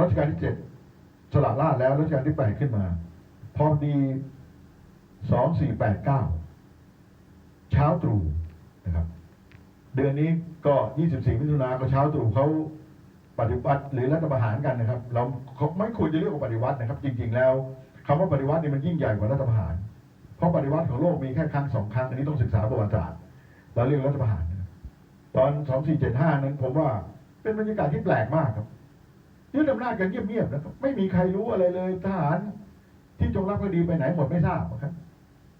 รัชกาลที่เจ็ดสละราชแล้วรัชกาลที่แปดขึ้นมา พอดีสองสี่แปดเก้าเช้าตรู่นะครับ เดือนนี้ก็24มิถุนาก็เช้าตรู่เขาปฏิวัติหรือรัฐประหารกันนะครับ เราเขาไม่ควรจะเรียกว่าปฏิวัตินะครับ จริง ๆ แล้วคำว่าปฏิวัตินี่มันยิ่งใหญ่กว่ารัฐประหาร เพราะปฏิวัติของโลกมีแค่ครั้งสองครั้งอันนี้ต้องศึกษาประวัติศาสตร์เราเรียกรัฐประหาร ตอนะครับตอน2475นั้นผมว่าเป็นบรรยากาศที่แปลกมากครับ ยึดอำนาจกันเงียบๆนะครับ ไม่มีใครรู้อะไรเลย ทหารที่จงรักภักดีไปไหนหมดไม่ทราบครับ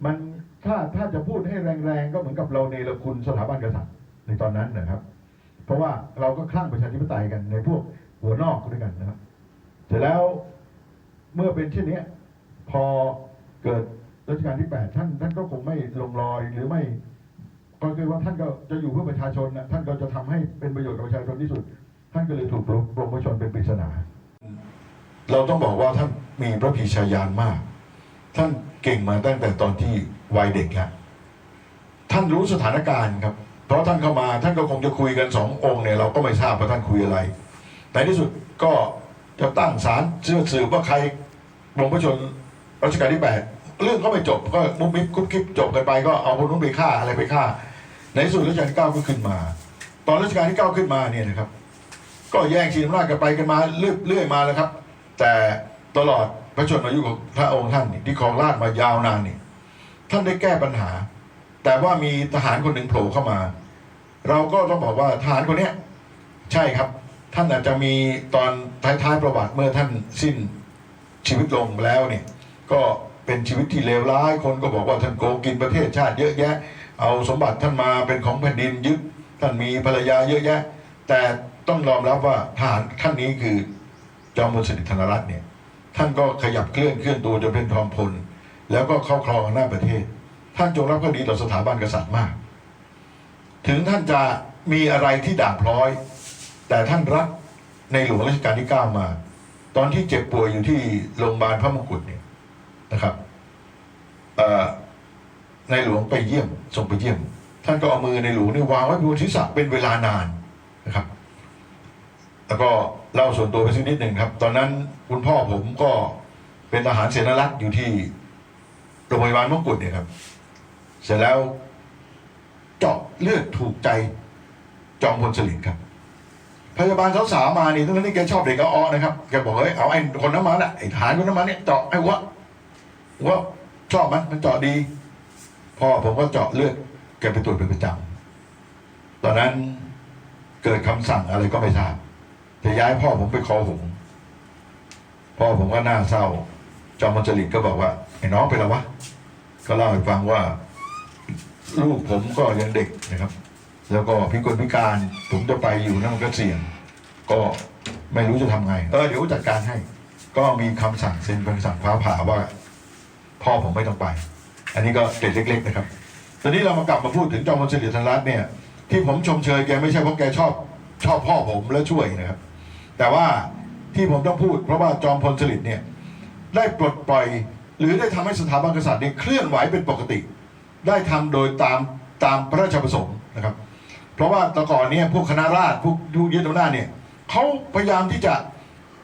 มันถ้าถ้าจะพูดให้แรงๆก็เหมือนกับเราเนรคุณสถาบันกษัตริย์ในตอนนั้นนะครับ เพราะว่าเราก็คลั่งประชาธิปไตยกันในพวกหัวนอกด้วยกันนะครับเสร็จแล้วเมื่อเป็นเช่นนี้พอเกิดรัชกาลที่แปดท่านท่านก็คงไม่ลงรอยหรือไม่ก็คือว่าท่านก็จะอยู่เพื่อประชาชนนะท่านก็จะทำให้เป็นประโยชน์กับประชาชนที่สุด ท่านก็เลยถูกปลงปลงพระชนเป็นปริศนา เราต้องบอกว่าท่านมีพระพีชายานมาก ท่านเก่งมาตั้งแต่ตอนที่วัยเด็กแล้วท่านรู้สถานการณ์ครับ เพราะท่านเข้ามาท่านก็คงจะคุยกันสององค์เนี่ยเราก็ไม่ทราบว่าท่านคุยอะไรในที่สุดก็จะตั้งศาลเชื่อสืบว่าใครลงพระชนรัชกาลที่แปดเรื่องก็ไม่จบก็มุกมิบกุ๊บกิ๊บจบกันไปก็เอาคนนู้นไปฆ่าอะไรไปฆ่า ในที่สุดรัชกาลที่เก้าก็ขึ้นมา ตอนรัชกาลที่เก้าขึ้นมาเนี่ยนะครับ ก็แย่งชิงอำนาจกันไปกันมาเรื่อยเรื่อยมาแล้วครับ แต่ตลอดพระชนมายุของพระองค์ท่านนี่ที่ครองราชมายาวนานนี่ท่านได้แก้ปัญหา แต่ว่ามีทหารคนหนึ่งโผล่เข้ามา เราก็ต้องบอกว่าทหารคนเนี้ยใช่ครับ ท่านอาจจะมีตอนท้ายๆประวัติเมื่อท่านสิ้นชีวิตลงแล้วเนี่ยก็เป็นชีวิตที่เลวร้ายคนก็บอกว่าท่านโกงกินประเทศชาติเยอะแยะ เอาสมบัติท่านมาเป็นของแผ่นดินยึดท่านมีภรรยาเยอะแยะ แต่ ต้องยอมรับว่าทหารท่านนี้คือจอมพลสฤษดิ์ธนรัตน์เนี่ย ท่านก็ขยับเคลื่อนเคลื่อนตัวจนเป็นทองพล แล้วก็เข้าครองอำนาจประเทศ ท่านจงรับก็ดีต่อสถาบันกษัตริย์มาก ถึงท่านจะมีอะไรที่ด่างพร้อย แต่ท่านรักในหลวงรัชกาลที่เก้ามา ตอนที่เจ็บป่วยอยู่ที่โรงพยาบาลพระมงกุฎเนี่ยนะครับในหลวงไปเยี่ยมส่งไปเยี่ยม ท่านก็เอามือในหลวงนี่วางไว้บนศีรษะเป็นเวลานานนะครับ แล้วก็เล่าส่วนตัวไปสักนิดหนึ่งครับ ตอนนั้นคุณพ่อผมก็เป็นทหารเสนารักษ์อยู่ที่โรงพยาบาลมงกุฎเนี่ยครับ เสร็จแล้วเจาะเลือดถูกใจจอมพลสฤษดิ์ครับ พยาบาลสาวๆมานี่ทั้งนั้นที่แกชอบเด็กก็อ้อนะครับแกบอกเฮ้ยเอาไอ้คนนั้นมาน่ะไอ้ทหารคนนั้นมาเนี่ยเจาะไอ้หัวหัวชอบมันมันเจาะดีพ่อผมก็เจาะเลือดแกไปตรวจเป็นประจำตอนนั้นเกิดคำสั่งอะไรก็ไม่ทราบ จะย้ายพ่อผมไปคอหงพ่อผมก็น่าเศร้า จอมพลจริตก็บอกว่าไอ้น้องเป็นอะไรวะก็เล่าให้ฟังว่า ลูกผมก็ยังเด็กนะครับ แล้วก็พิกลพิการผมจะไปอยู่นั่นมันก็เสี่ยง ก็ไม่รู้จะทำไง เออเดี๋ยวจัดการให้ ก็มีคำสั่งเซ็นคำสั่งฟ้าผ่าว่า พ่อผมไม่ต้องไป อันนี้ก็เด็ดเล็ก ๆ นะครับ ตอนนี้เรามากลับมาพูดถึงจอมพลสฤษดิ์ธนรัตน์เนี่ย ที่ผมชมเชยแกไม่ใช่เพราะแกชอบชอบพ่อผมแล้วช่วยนะครับ แต่ว่าที่ผมต้องพูดเพราะว่าจอมพลสฤษดิ์เนี่ยได้ปลดปล่อย หรือได้ทำให้สถาบันกษัตริย์เนี่ยเคลื่อนไหวเป็นปกติ ได้ทำโดยตามตามพระราชประสงค์นะครับ เพราะว่าแต่ก่อนเนี่ยพวกคณะราษฎรพวกผู้ยึดอำนาจเนี่ยเขาพยายามที่จะ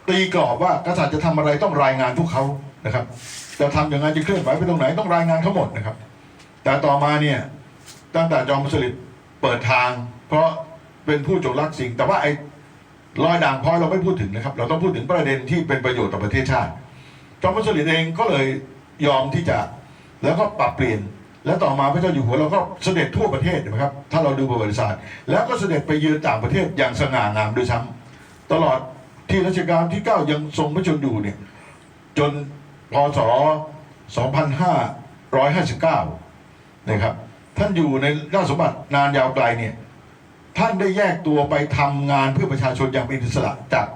ตีกรอบว่ากษัตริย์จะทำอะไรต้องรายงานพวกเขานะครับจะทำอย่างไรจะเคลื่อนไหวไปตรงไหนต้องรายงานเขาหมดนะครับ แต่ต่อมาเนี่ยตั้งแต่จอมพลสฤษดิ์เปิดทาง เพราะเป็นผู้จงรักสิ่งแต่ว่าไอ รอยด่างพร้อยเราไม่พูดถึงนะครับ เราต้องพูดถึงประเด็นที่เป็นประโยชน์ต่อประเทศชาติ จอมพลสฤษดิ์เองก็เลยยอมที่จะแล้วก็ปรับเปลี่ยน แล้วต่อมาพระเจ้าอยู่หัวเราก็เสด็จทั่วประเทศนะครับ ถ้าเราดูประวัติศาสตร์ แล้วก็เสด็จไปเยือนต่างประเทศอย่างสง่างามด้วยซ้ำตลอดที่รัชกาลที่9ยังทรงพระชนอยู่เนี่ยจนพศ2559 นะครับ ท่านอยู่ในราชสมบัตินานยาวไกลเนี่ย ท่านได้แยกตัวไปทำงานเพื่อประชาชนอย่างเป็นอิสระจาก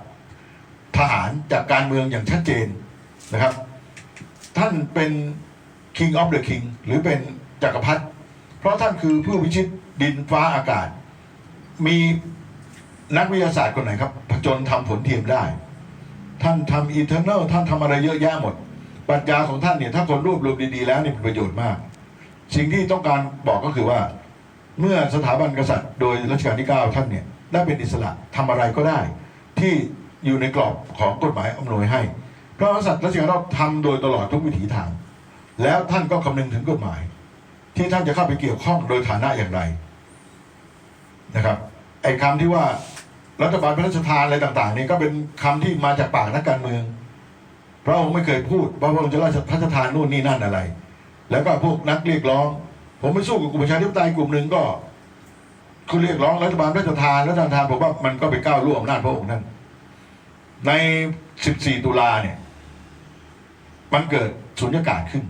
ทหารจากการเมืองอย่างชัดเจนนะครับ ท่านเป็น King of the King หรือเป็นจักรพรรดิเพราะท่านคือผู้วิชิตดินฟ้าอากาศ มีนักวิทยาศาสตร์คนไหนครับผจญทำผลเทียมได้ ท่านทำอีเทอร์เนลท่านทำอะไรเยอะแยะหมดปรัชญาของท่านเนี่ยถ้าคนรวบรวมดีๆแล้วนี่เป็นประโยชน์มาก สิ่งที่ต้องการบอกก็คือว่า เมื่อสถาบันกษัตริย์ โดยรัชกาลที่ 9 ท่านเนี่ยได้เป็นอิสระทำอะไรก็ได้ ที่อยู่ในกรอบของกฎหมายอำนวยให้พระกษัตริย์รัชกาลที่เก้าทำโดยตลอดทุกวิถีทาง แล้วท่านก็คำนึงถึงกฎหมาย ที่ท่านจะเข้าไปเกี่ยวข้องโดยฐานะอย่างไรนะครับไอ้คำที่ว่ารัฐบาลพระราชทานอะไรต่างๆนี่ก็เป็นคำที่มาจากปากนักการเมือง พระองค์ไม่เคยพูดว่าพระองค์จะราชพระราชทานนู่นนี่นั่นอะไร แล้วก็พวกนักเรียกร้อง ผมไปสู้กับกลุ่มประชาธิปไตยกลุ่มหนึ่งก็คุณเรียกร้องรัฐบาลระราชทานรัฐทานผมว่ามันก็ไปก้าวล่วงอำนาจพระองค์นั่นใน 14 ตุลาเนี่ย มันเกิดสุญญากาศขึ้น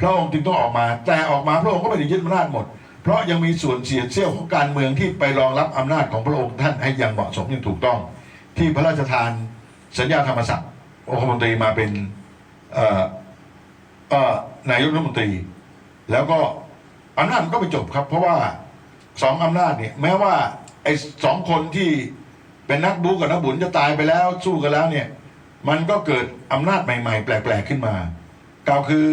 พระองค์จึงต้องออกมา แต่ออกมาพระองค์ก็ไม่ได้ยึดอำนาจหมด เพราะยังมีส่วนเสียเสี้ยวของการเมืองที่ไปรองรับอำนาจของพระองค์ท่านให้อย่างเหมาะสมอย่างถูกต้อง ที่พระราชทานสัญญาธรรมศักดิ์องคมนตรีมาเป็นนายกรัฐมนตรี แล้วก็ อำนาจมันก็ไปจบครับ เพราะว่าสองอำนาจเนี่ยแม้ว่าไอ้สองคนที่เป็นนักบูกับนักบุญจะตายไปแล้วสู้กันแล้วเนี่ย มันก็เกิดอำนาจใหม่ ๆ แปลกๆขึ้นมากล่าวคือ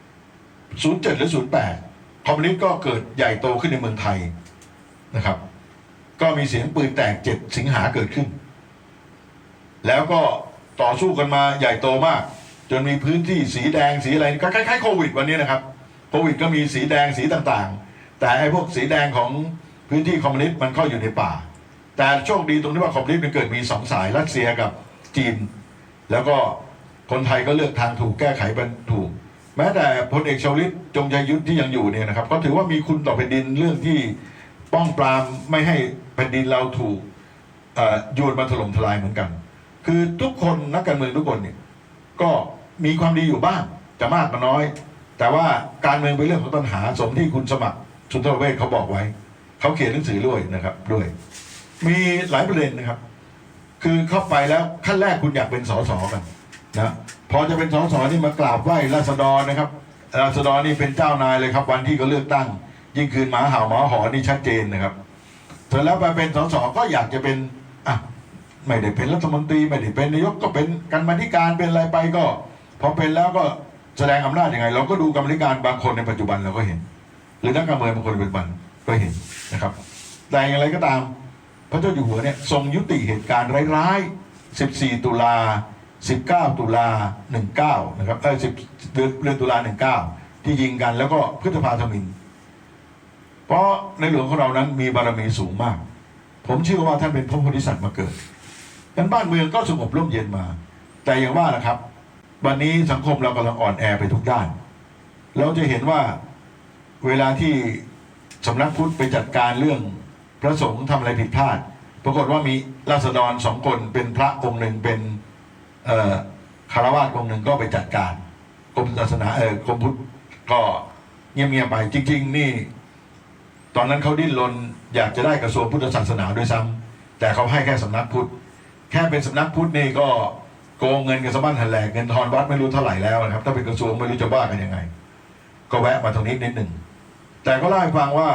07 หรือ 08 คอมมิวนิสต์ก็เกิดใหญ่โตขึ้นในเมืองไทยนะครับ ก็มีเสียงปืนแตก 7 สิงหาเกิดขึ้น แล้วก็ต่อสู้กันมาใหญ่โตมาก จนมีพื้นที่สีแดงสีอะไรก็คล้ายๆโควิดวันนี้นะครับ โควิดก็มีสีแดงสีต่างๆ แต่ไอ้พวกสีแดงของพื้นที่คอมมิวนิสต์มันเข้าอยู่ในป่า แต่โชคดีตรงที่ว่าคอมมิวนิสต์มันเกิดมีสองสายรัสเซียกับจีน แล้วก็คนไทยก็เลือกทางถูกแก้ไขเป็นถูก แม้แต่พลเอกชวลิตจงใจยุทธที่ยังอยู่เนี่ยนะครับ ก็ถือว่ามีคุณต่อแผ่นดินเรื่องที่ป้องปรามไม่ให้แผ่นดินเราถูกเอ่อโยนมาถล่มทลายเหมือนกัน คือทุกคนนักการเมืองทุกคนเนี่ยก็มีความดีอยู่บ้างจะมากก็น้อย แต่ว่าการเมืองเป็นเรื่องของปัญหาสมที่คุณสมัครชุนทรเวชเขาบอกไว้ เขาเขียนหนังสือด้วยนะครับ ด้วย มีหลายประเด็นนะครับ คือเข้าไปแล้วขั้นแรกคุณอยากเป็นสสกันนะพอจะเป็นสสนี่มากราบไหว้ราษฎรนะครับราษฎรนี่เป็นเจ้านายเลยครับ วันที่เขาเลือกตั้ง ยิ่งคืนหมาเห่าหมาหอนี่ชัดเจนนะครับเสร็จแล้วไปเป็นสสก็อยากจะเป็นอะไม่ได้เป็นรัฐมนตรีไม่ได้เป็นนายกก็เป็นกรรมาธิการเป็นอะไรไปก็ พอเป็นแล้วก็ แสดงอำนาจยังไง เราก็ดูกรรมธิการบางคนในปัจจุบันเราก็เห็น หรือนักการเมืองบางคนในปัจจุบันก็เห็นนะครับ แต่อย่างไรก็ตาม พระเจ้าอยู่หัวเนี่ยทรงยุติเหตุการณ์ร้ายๆ 14 ตุลา 19 ตุลา 19 นะครับเออ10เดือนตุลา 19 ที่ยิงกันแล้วก็พฤษภาธมิน เพราะในหลวงของเรานั้นมีบารมีสูงมาก ผมเชื่อว่าท่านเป็นพระโพธิสัตว์มาเกิดดังนั้นบ้านเมืองก็สงบร่มเย็นมา แต่อย่างว่านะครับ วันนี้สังคมเรากำลังอ่อนแอไปทุกด้าน เราจะเห็นว่าเวลาที่สำนักพุทธไปจัดการเรื่องพระสงฆ์ทำอะไรผิดพลาด ปรากฏว่ามีราษฎรสองคนเป็นพระองค์หนึ่งเป็นคารวาสองค์หนึ่งก็ไปจัดการกรมศาสนาเออกรมพุทธก็เงียบๆไปจริง ๆ นี่ ตอนนั้นเขาดิ้นรนอยากจะได้กระทรวงพุทธศาสนาด้วยซ้ำแต่เขาให้แค่สำนักพุทธ แค่เป็นสำนักพุทธนี่ก็ โกงเงินกันสะบั้นหันแหลกเงินทอนวัดไม่รู้เท่าไหร่แล้วนะครับ ถ้าเป็นกระทรวงไม่รู้จะว่ากันยังไง ก็แวะมาตรงนี้นิดหนึ่งแต่ก็เล่าให้ฟังว่า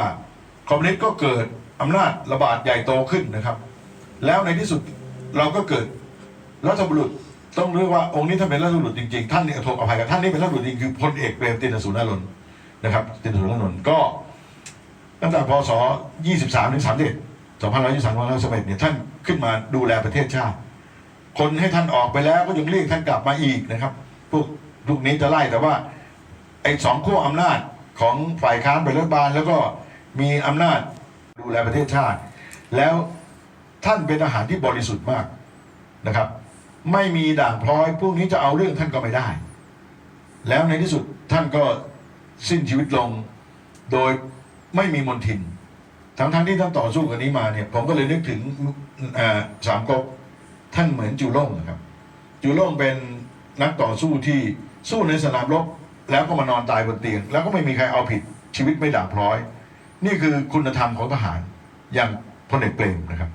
คอมมิวนิสต์ก็เกิดอำนาจระบาดใหญ่โตขึ้นนะครับ แล้วในที่สุดเราก็เกิดรัฐบุรุษต้องเรียกว่าองค์นี้ท่านเป็นรัฐบุรุษจริงๆท่านเนี่ทษอภัยกับท่านนี่เป็นรัฐบุรุษจริงคือพลเอกเปรมตินสุรานนท์นะครับ ตินสุรานนท์ก็ตั้งแต่พศ 23ถึง31 2523 2531เนี่ยท่านขึ้นมาดูแลประเทศชาติ คนให้ท่านออกไปแล้วก็ยังเรียกท่านกลับมาอีกนะครับ พวกลูกนี้จะไล่แต่ว่าไอ้สองขั้วอำนาจของฝ่ายค้านเป็นรัฐบาล แล้วก็มีอำนาจดูแลประเทศชาติ แล้วท่านเป็นทหารที่บริสุทธิ์มากนะครับ ไม่มีด่างพร้อย พวกนี้จะเอาเรื่องท่านก็ไม่ได้ แล้วในที่สุดท่านก็สิ้นชีวิตลงโดยไม่มีมนทิน ทั้งทั้งๆที่ท่านต่อสู้กันนี้มาเนี่ย ผมก็เลยนึกถึงสามก๊ก ท่านเหมือนจูโล่งนะครับ จูโล่งเป็นนักต่อสู้ที่สู้ในสนามรบแล้วก็มานอนตายบนเตียง แล้วก็ไม่มีใครเอาผิดชีวิตไม่ด่างพร้อย นี่คือคุณธรรมของทหารอย่างพลเอกเปรมนะครับ